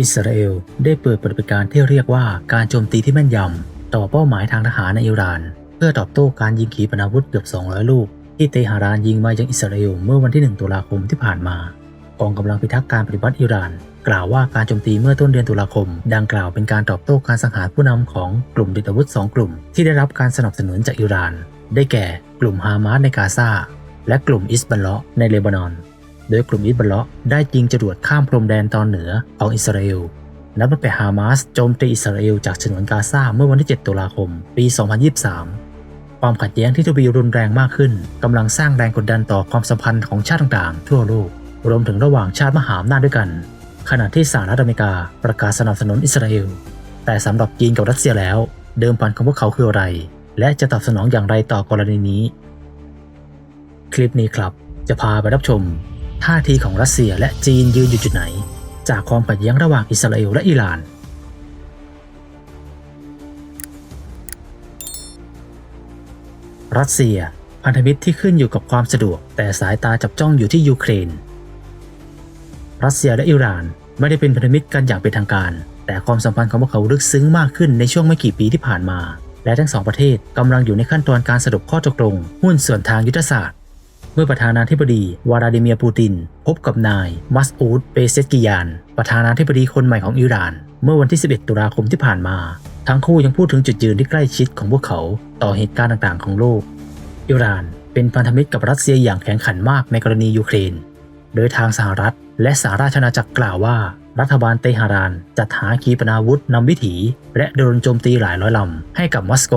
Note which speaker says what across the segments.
Speaker 1: อิสราเอลได้เปิดปฏิบัติการที่เรียกว่าการโจมตีที่แม่นยำ ต่อเป้าหมายทางทหารในอิหร่าน เพื่อตอบโต้การยิงขีปนาวุธเกือบ 200 ลูก ที่เตหะรานยิงมายังอิสราเอลเมื่อวันที่ 1 ตุลาคมที่ผ่านมากองกำลังพิทักษ์การปฏิบัติอิหร่าน กล่าวว่าการโจมตีเมื่อต้นเดือนตุลาคม ดังกล่าวเป็นการตอบโต้การสังหารผู้นำของกลุ่มติดอาวุธ 2 กลุ่ม ที่ได้รับการสนับสนุนจากอิหร่าน ได้แก่กลุ่มฮามาสในกาซาและกลุ่มอิสบัลเลาะในเลบานอน โดยกลุ่มอิสบัลเลาะได้ยิงจรวดข้ามพรมแดนตอนเหนือของอิสราเอลนับตั้งแต่ฮามาสโจมตีอิสราเอลจากฉนวนกาซาเมื่อวันที่ 7 ตุลาคม ปี 2023 ความขัดแย้งที่ทวีรุนแรงมากขึ้นกำลังสร้างแรงกดดันต่อความสัมพันธ์ของชาติต่างๆ ทั่วโลก รวมถึงระหว่างชาติมหาอำนาจด้วยกัน ขณะที่สหรัฐอเมริกาประกาศสนับสนุนอิสราเอล แต่สำหรับจีนกับรัสเซียแล้ว เดิมพันของพวกเขาคืออะไร และจะตอบสนองอย่างไรต่อกรณีนี้ คลิปนี้ครับ จะพาไปรับชม ท่าทีของรัสเซียและจีนยืนอยู่จุดไหน จากความขัดแย้งระหว่างอิสราเอลและอิหร่าน รัสเซียพันธมิตรที่ขึ้นอยู่กับความสะดวก แต่สายตาจับจ้องอยู่ที่ยูเครน รัสเซียและอิหร่านไม่ได้เป็นพันธมิตรกันอย่างเป็นทางการ แต่ความสัมพันธ์ของพวกเขาลึกซึ้งมากขึ้นในช่วงไม่กี่ปีที่ผ่านมา และทั้งสองประเทศกำลังอยู่ในขั้นตอนการสรุปข้อตกลง หุ้นส่วนทางยุทธศาสตร์ มื่อประธานาธิบดีวลาดิเมียร์ปูติน พบกับนายมัสอูดเปเซกิยาน ประธานาธิบดีคนใหม่ของอิหร่าน เมื่อวันที่ 11 ตุลาคมที่ผ่านมา ทั้งคู่ยังพูดถึงจุดยืนที่ใกล้ชิดของพวกเขาต่อเหตุการณ์ต่างๆ ของโลก อิหร่านเป็นพันธมิตรกับรัสเซียอย่างแข็งขันมากในกรณียูเครน โดยทางสหรัฐ และสหราชอาณาจักรกล่าวว่า รัฐบาลเตหะรานจัดหาขีปนาวุธนำวิถี และโดนโจมตีหลายร้อยลำให้กับมอสโก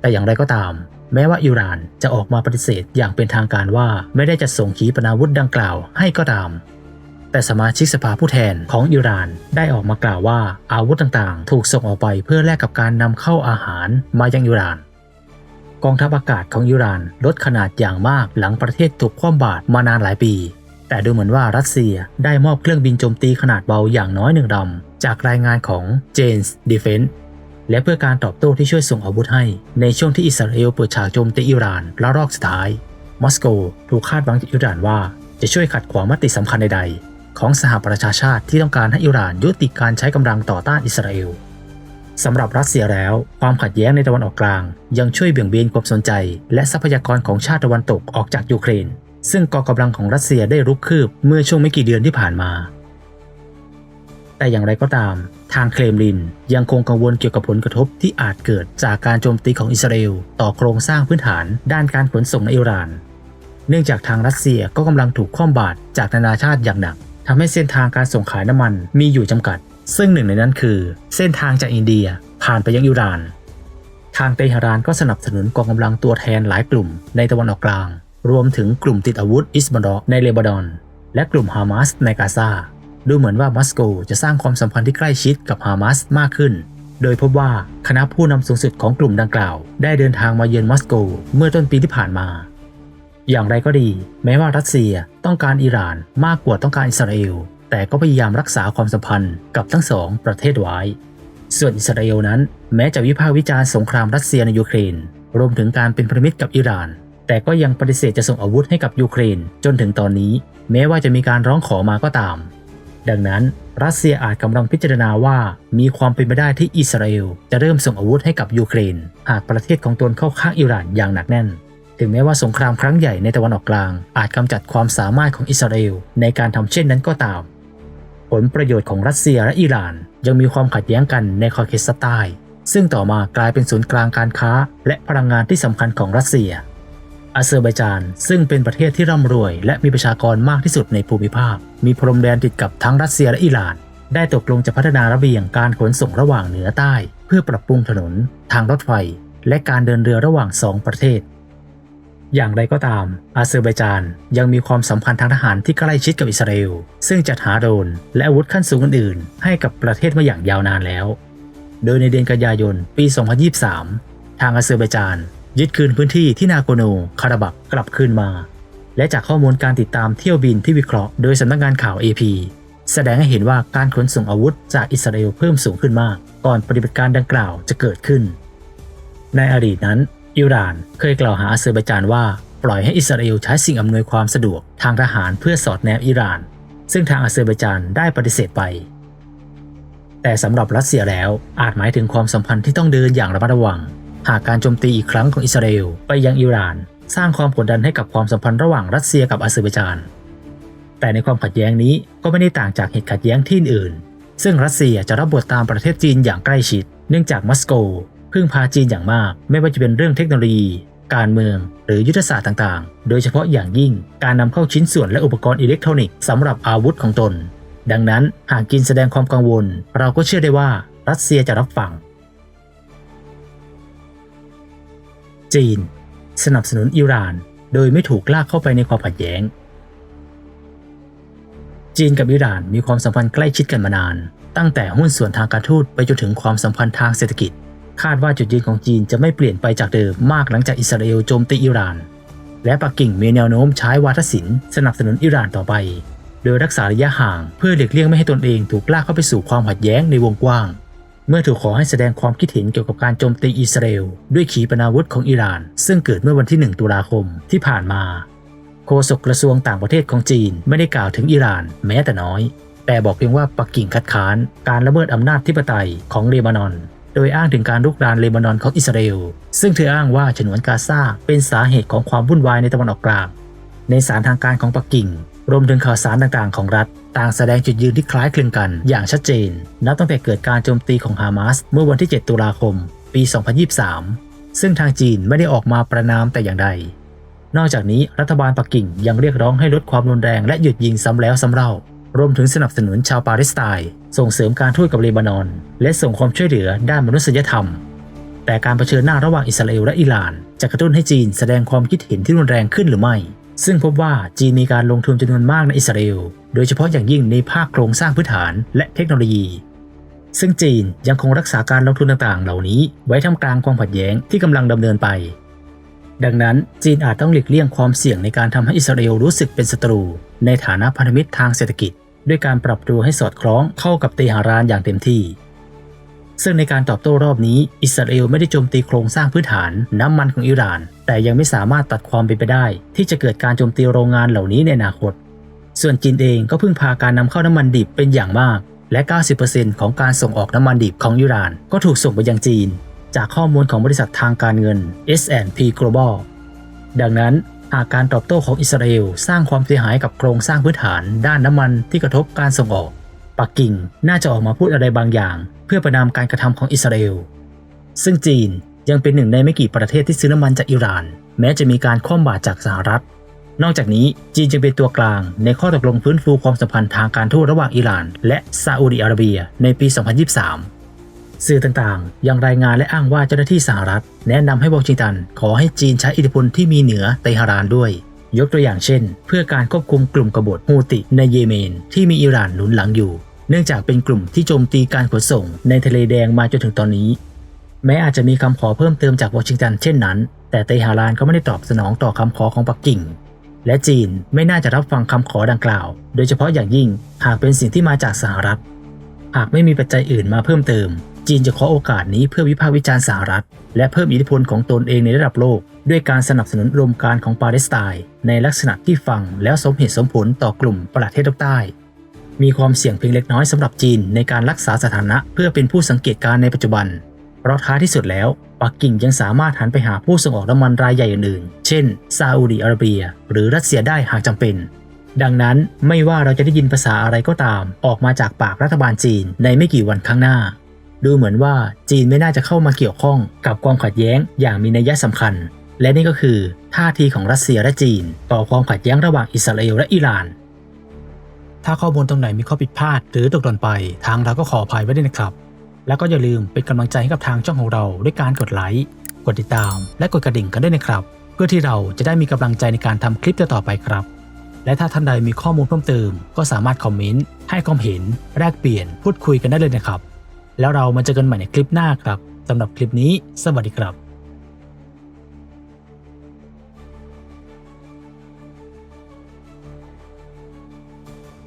Speaker 1: แต่อย่างไรก็ตาม แม้ว่าอิหร่านจะออกมาปฏิเสธอย่างเป็นทางการว่าไม่ได้จะส่งขีปนาวุธดังกล่าวให้ก็ตาม แต่สมาชิกสภาผู้แทนของอิหร่านได้ออกมากล่าวว่าอาวุธต่างๆ ถูกส่งออกไปเพื่อแลกกับการนำเข้าอาหารมายังอิหร่านกองทัพอากาศของอิหร่านลดขนาดอย่างมากหลังประเทศถูกคว่ำบาตรมานานหลายปี แต่ดูเหมือนว่ารัสเซียได้มอบเครื่องบินโจมตีขนาดเบาอย่างน้อยหนึ่งลำจากรายงานของ Jane's Defense และเพื่อการตอบโต้ที่ช่วยส่งอาวุธให้ ในช่วงที่อิสราเอลเปิดฉากโจมตีอิหร่านระลอกสุดท้าย มอสโกถูกคาดหวังจากอิหร่านว่าจะช่วยขัดขวางมติสำคัญใดๆ ของสหประชาชาติที่ต้องการให้อิหร่านยุติการใช้กำลังต่อต้านอิสราเอลสำหรับรัสเซียแล้ว ความขัดแย้งในตะวันออกกลาง ยังช่วยเบี่ยงเบนความสนใจ และทรัพยากรของชาติตะวันตกออกจากยูเครน ซึ่งกองกำลังของรัสเซียได้รุกคืบเมื่อช่วงไม่กี่เดือนที่ผ่านมา แต่อย่างไรก็ตาม ทางเครมลิน ยังคงกังวลเกี่ยวกับผลกระทบที่อาจเกิดจากการโจมตีของอิสราเอล ต่อโครงสร้างพื้นฐานด้านการขนส่งในอิหร่าน เนื่องจากทางรัสเซียก็กำลังถูกข้อมบาตรจากนานาชาติอย่างหนักทำให้เส้นทางการส่งขายน้ำมันมีอยู่จำกัด ซึ่งหนึ่งในนั้นคือ เส้นทางจากอินเดียผ่านไปยังอิหร่าน ทางเตหะรานก็สนับสนุนกองกำลังตัวแทนหลายกลุ่มในตะวันออกกลาง รวมถึงกลุ่มติดอาวุธอิสบัลเลาะห์ในเลบานอน และกลุ่มฮามาสในกาซา ดูเหมือนว่ามอสโกจะสร้างความสัมพันธ์ที่ใกล้ชิดกับฮามาสมากขึ้น โดยพบว่าคณะผู้นำสูงสุดของกลุ่มดังกล่าว ได้เดินทางมาเยือนมอสโกเมื่อต้นปีที่ผ่านมา อย่างไรก็ดี แม้ว่ารัสเซียต้องการอิหร่านมากกว่าต้องการอิสราเอล แต่ก็พยายามรักษาความสัมพันธ์กับทั้งสองประเทศไว้ ส่วนอิสราเอลนั้น แม้จะวิพากษ์วิจารณ์สงครามรัสเซียในยูเครน รวมถึงการเป็นพันธมิตรกับอิหร่านแต่ก็ยังปฏิเสธจะส่งอาวุธให้กับยูเครน จนถึงตอนนี้ แม้ว่าจะมีการร้องขอมาก็ตาม ดังนั้นรัสเซียอาจกำลังพิจารณาว่ามีความเป็นไปได้ที่อิสราเอลจะเริ่มส่งอาวุธให้กับยูเครน หากประเทศของตนเข้าข้างอิหร่านอย่างหนักแน่น ถึงแม้ว่าสงครามครั้งใหญ่ในตะวันออกกลาง อาจกำจัดความสามารถของอิสราเอลในการทำเช่นนั้นก็ตาม ผลประโยชน์ของรัสเซียและอิหร่าน ยังมีความขัดแย้งกันในคอเคสใต้ซึ่งต่อมากลายเป็นศูนย์กลางการค้า และพลังงานที่สำคัญของรัสเซีย อาเซอร์ไบจาน ซึ่งเป็นประเทศที่ร่ำรวย และมีประชากรมากที่สุดในภูมิภาค มีพรมแดนติดกับทั้งรัสเซียและอิหร่าน ได้ตกลงจะพัฒนาระเบียงการขนส่งระหว่างเหนือใต้ เพื่อปรับปรุงถนน ทางรถไฟ และการเดินเรือระหว่างสองประเทศ อย่างไรก็ตาม อาเซอร์ไบจานยังมีความสัมพันธ์ทางทหารที่ใกล้ชิดกับอิสราเอล ซึ่งจัดหาโดรนและอาวุธขั้นสูงอื่นๆ ให้กับประเทศมาอย่างยาวนานแล้ว โดยในเดือนกันยายน ปี 2023 ทางอาเซอร์ไบจาน ยึดคืนพื้นที่ที่นาโกโนคาราบักกลับคืนมา และจากข้อมูลการติดตามเที่ยวบินที่วิเคราะห์โดยสำนักงานข่าว AP แสดงให้เห็นว่าการขนส่งอาวุธจากอิสราเอลเพิ่มสูงขึ้นมาก ก่อนปฏิบัติการดังกล่าวจะเกิดขึ้น ในอดีตนั้น อิหร่านเคยกล่าวหาอาเซอร์ไบจานว่า ปล่อยให้อิสราเอลใช้สิ่งอำนวยความสะดวกทางทหารเพื่อสอดแนมอิหร่าน ซึ่งทางอาเซอร์ไบจานได้ปฏิเสธไป แต่สำหรับรัสเซียแล้วอาจหมายถึงความสัมพันธ์ที่ต้องเดินอย่างระมัดระวัง หากการโจมตีอีกครั้งของอิสราเอลไปยังอิหร่าน สร้างความกดดันให้กับความสัมพันธ์ระหว่างรัสเซียกับอาเซอร์ไบจาน แต่ในความขัดแย้งนี้ก็ไม่ได้ต่างจากเหตุขัดแย้งที่อื่น ซึ่งรัสเซียจะรับบทตามประเทศจีนอย่างใกล้ชิด เนื่องจากมอสโกพึ่งพาจีนอย่างมาก ไม่ว่าจะเป็นเรื่องเทคโนโลยี การเมือง หรือยุทธศาสตร์ต่างๆ โดยเฉพาะอย่างยิ่งการนำเข้าชิ้นส่วนและอุปกรณ์อิเล็กทรอนิกส์สำหรับอาวุธของตน ดังนั้นหากจีนแสดงความกังวล เราก็เชื่อได้ว่ารัสเซียจะรับฟัง จีน สนับสนุนอิหร่าน โดยไม่ถูกลากเข้าไปในความขัดแย้ง จีนกับอิหร่านมีความสัมพันธ์ใกล้ชิดกันมานาน ตั้งแต่หุ้นส่วนทางการทูตไปจนถึงความสัมพันธ์ทางเศรษฐกิจ คาดว่าจุดยืนของจีนจะไม่เปลี่ยนไปจากเดิมมากหลังจากอิสราเอลโจมตีอิหร่าน และปักกิ่งมีแนวโน้มใช้วาทศิลป์สนับสนุนอิหร่านต่อไป โดยรักษาระยะห่างเพื่อหลีกเลี่ยงไม่ให้ตนเองถูกลากเข้าไปสู่ความขัดแย้งในวงกว้าง มื่อถูกขอให้แสดงความคิดเห็นเกี่ยวกับการโจมตีอิสราเอลด้วยขีปนาวุธของอิหร่าน ซึ่งเกิดเมื่อวันที่ 1 ตุลาคมที่ผ่านมาโฆษกกระทรวงต่างประเทศของจีนไม่ได้กล่าวถึงอิหร่านแม้แต่น้อย แต่บอกเพียงว่าปักกิ่งคัดค้าน การละเมิดอำนาจธิปไตยของเลบานอน โดยอ้างถึงการลุกรานเลบานอนของอิสราเอลซึ่งเธออ้างว่าฉนวนกาซาเป็นสาเหตุของความวุ่นวายในตะวันออกกลางในสารทางการของปักกิ่ง รวมถึงข่าวสารต่างๆของรัฐ ต่างแสดงจุดยืนที่คล้ายคลึงกัน อย่างชัดเจน นับตั้งแต่เกิดการโจมตีของฮามาสเมื่อวันที่ 7 ตุลาคม ปี 2023 ซึ่งทางจีนไม่ได้ออกมาประนามแต่อย่างใด นอกจากนี้รัฐบาลปักกิ่งยังเรียกร้องให้ลดความรุนแรงและหยุดยิงซ้ำแล้วซ้ำเล่ารวมถึงสนับสนุนชาวปาเลสไตน์ส่งเสริมการทูตกับเลบานอน และส่งความช่วยเหลือด้านมนุษยธรรม แต่การเผชิญหน้าระหว่างอิสราเอลและอิหร่าน จะกระตุ้นให้จีนแสดงความคิดเห็นที่รุนแรงขึ้นหรือไม่ ซึ่งพบว่าจีนมีการลงทุนจำนวนมากในอิสราเอล โดยเฉพาะอย่างยิ่งในภาคโครงสร้างพื้นฐานและเทคโนโลยี ซึ่งจีนยังคงรักษาการลงทุนต่างๆ เหล่านี้ไว้ท่ามกลางความขัดแย้งที่กำลังดำเนินไป ดังนั้นจีนอาจต้องหลีกเลี่ยงความเสี่ยงในการทำให้อิสราเอลรู้สึกเป็นศัตรู ในฐานะพันธมิตรทางเศรษฐกิจ ด้วยการปรับตัวให้สอดคล้องเข้ากับเตหะรานอย่างเต็มที่ ซึ่งในการตอบโต้รอบนี้ อิสราเอลไม่ได้โจมตีโครงสร้างพื้นฐานน้ำมันของอิหร่าน แต่ยังไม่สามารถตัดความเป็นไปได้ ที่จะเกิดการโจมตีโรงงานเหล่านี้ในอนาคต ส่วนจีนเองก็พึ่งพาการนำเข้าน้ำมันดิบเป็นอย่างมาก และ 90%ของการส่งออกน้ำมันดิบของอิหร่าน ก็ถูกส่งไปยังจีน จากข้อมูลของบริษัททางการเงิน S&P Global ดังนั้นหากการตอบโต้ของอิสราเอลสร้างความเสียหายกับโครงสร้างพื้นฐานด้านน้ำมันที่กระทบการส่งออก ปักกิ่งน่าจะออกมาพูดอะไรบางอย่าง เพื่อประนามการกระทำของอิสราเอล ซึ่งจีนยังเป็นหนึ่งในไม่กี่ประเทศที่ซื้อน้ำมันจากอิหร่าน แม้จะมีการคว่ำบาตรจากสหรัฐ นอกจากนี้จีนจึงเป็นตัวกลางในข้อตกลงฟื้นฟูความสัมพันธ์ทางการทูตระหว่างอิหร่าน และซาอุดิอาระเบียในปี 2023 สื่อต่างๆ ยังรายงานและอ้างว่าเจ้าหน้าที่สหรัฐ แนะนำให้วอชิงตันขอให้จีนใช้อิทธิพลที่มีเหนือเตหะรานด้วย ยกตัวอย่างเช่น เพื่อการควบคุมกลุ่มกบฏฮูติในเยเมน ที่มีอิหร่านหนุนหลังอยู่ เนื่องจากเป็นกลุ่มที่โจมตีการขนส่งในทะเลแดงมาจนถึงตอนนี้ แม้อาจจะมีคำขอเพิ่มเติมจากวอชิงตันเช่นนั้น แต่เตหะรานก็ไม่ได้ตอบสนองต่อคำขอของปักกิ่ง และจีนไม่น่าจะรับฟังคำขอดังกล่าว โดยเฉพาะอย่างยิ่งหากเป็นสิ่งที่มาจากสหรัฐ หากไม่มีปัจจัยอื่นมาเพิ่มเติม จีนจะขอโอกาสนี้เพื่อวิพากษ์วิจารณ์สหรัฐ และเพิ่มอิทธิพลของตนเองในระดับโลก ด้วยการสนับสนุนอุดมการของปาเลสไตน์ในลักษณะที่ฟังแล้วสมเหตุสมผลต่อกลุ่มประเทศโลกใต้ มีความเสี่ยงเพียงเล็กน้อยสำหรับจีนในการรักษาสถานะเพื่อเป็นผู้สังเกตการณ์ในปัจจุบัน เพราะท้ายที่สุดแล้วปักกิ่งยังสามารถหันไปหาผู้ส่งออกน้ำมันรายใหญ่อื่นๆ เช่นซาอุดิอาระเบีย หรือรัสเซียได้หากจำเป็นดังนั้นไม่ว่าเราจะได้ยินภาษาอะไรก็ตาม ออกมาจากปากรัฐบาลจีนในไม่กี่วันข้างหน้า ดูเหมือนว่าจีนไม่น่าจะเข้ามาเกี่ยวข้องกับความขัดแย้งอย่างมีนัยสำคัญ และนี่ก็คือท่าทีของรัสเซียและจีน ต่อความขัดแย้งระหว่างอิสราเอลและอิหร่าน ถ้าข้อมูลตรงไหนมีข้อผิดพลาด หรือตกหล่นไปทางเราก็ขออภัยไว้ด้วยนะครับ แล้วก็อย่าลืมเป็นกำลังใจให้กับทางช่องของเราด้วยการกดไลค์กดติดตาม และกดกระดิ่งกันด้วยนะครับ เพื่อที่เราจะได้มีกำลังใจในการทำคลิปต่อๆไปครับและถ้าท่านใดมีข้อมูลเพิ่มเติม ก็สามารถคอมเมนต์ ให้ความเห็น แลกเปลี่ยนพูดคุยกันได้เลยนะครับ แล้วเรามาเจอกันใหม่ในคลิปหน้าครับสำหรับคลิปนี้ สวัสดีครับ